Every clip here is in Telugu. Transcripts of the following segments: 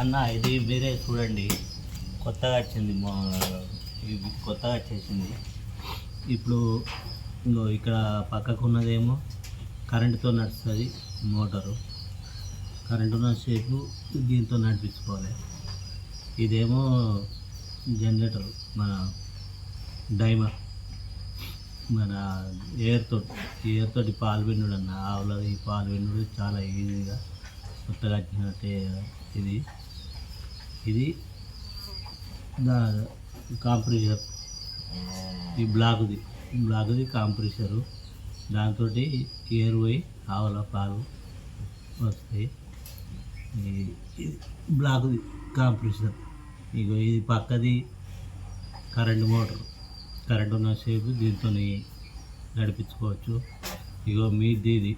అన్న ఇది మీరే చూడండి. కొత్తగా వచ్చింది మా ఇది కొత్తగా వచ్చేసింది. ఇప్పుడు ఇంకో ఇక్కడ పక్కకు ఉన్నదేమో కరెంటుతో నడుస్తుంది మోటారు. కరెంటు ఉన్నసేపు దీంతో నడిపించుకోవాలి. ఇదేమో జనరేటర్ మన డైమర్. మన ఎయిర్ తోటి ఎయిర్ తోటి పాలు పిండుడు అన్న ఆవుల ఈ పాలు పిండుడు చాలా ఈజీగా కొత్తగా వచ్చినట్టే ఇది. ఇది దా కాంప్రెషర్ ఈ బ్లాక్ది బ్లాక్ది కాంప్రెషరు దాంతో ఎయిర్ పోయి ఆవుల పాలు వస్తాయి. ఈ- బ్లాక్ది కాంప్రెషర్ ఇగో ఇది పక్కది కరెంట్ మోటార్. కరెంట్ ఉన్నసేపు దీంతో నడిపించుకోవచ్చు. ఇగో మీది ఇది.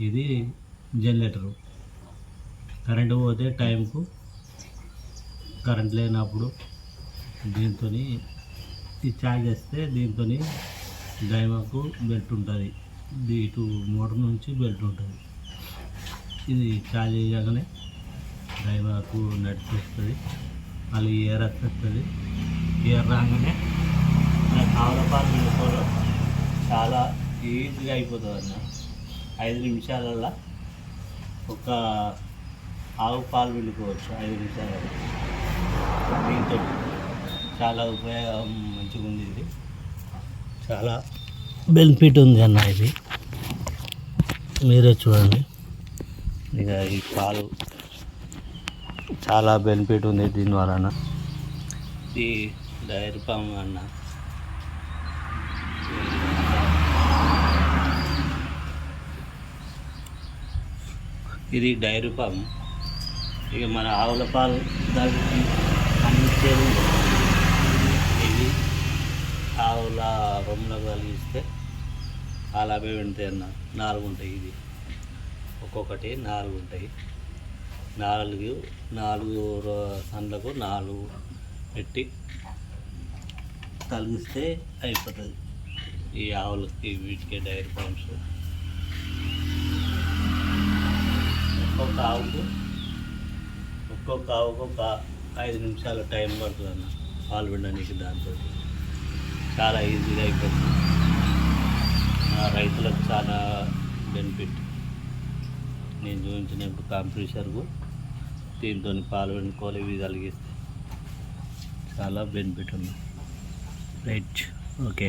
ఇది జనరేటరు. కరెంటు పోతే టైంకు కరెంట్ లేనప్పుడు దీంతో ఇది ఛార్జ్ చేస్తే దీంతో డైమాకు బెల్ట్ ఉంటుంది. ఇటు మోటార్ నుంచి బెల్ట్ ఉంటుంది. ఇది ఛార్జ్ చేయగానే డైమాకు నడిపిస్తుంది మళ్ళీ ఏర్ వచ్చేస్తుంది ఏర్ రాగానే మన పాలు చాలా ఈజీగా అయిపోతుంది అన్న ఐదు నిమిషాలల్లో ఒక ఆవు పాలు పిండుకోవచ్చు ఐదు నిమిషాలలో చాలా ఉపయోగం మంచిగా ఉంది ఇది. చాలా బెనిఫిట్ ఉంది అన్న ఇది. మీరే చూడండి. ఇక ఈ పాలు చాలా బెనిఫిట్ ఉంది దీని వలన. ఈ డైరీ ఫామ్ అన్న. ఇది డైరీ ఫామ్. ఇక మన ఆవుల పాలు దానికి అందించేది ఇది ఆవుల రొమ్ములో కలిగిస్తే అలాగే ఉంటాయి అన్న. నాలుగు ఉంటాయి ఇది. ఒక్కొక్కటి నాలుగు ఉంటాయి. నాలుగు నాలుగు రో- సండ్లకు నాలుగు పెట్టి తలిగిస్తే అయిపోతుంది. ఈ ఆవులకి వీటికి డైరీ ఫార్మ్స్ ఒక్కొక్క ఆవుకు ఒక్కొక్క ఆవుకు ఒక ఐదు నిమిషాల టైం పడుతుంది అన్న పాలు పిండడానికి దాంతో చాలా ఈజీగా అయిపోతుంది. రైతులకు చాలా బెనిఫిట్ నేను చూపించినప్పుడు కాంపిటీషన్కు దీంతో పాలు పిండుకోవాలి ఇవి కలిగిస్తే చాలా బెనిఫిట్ ఉంది. Right okay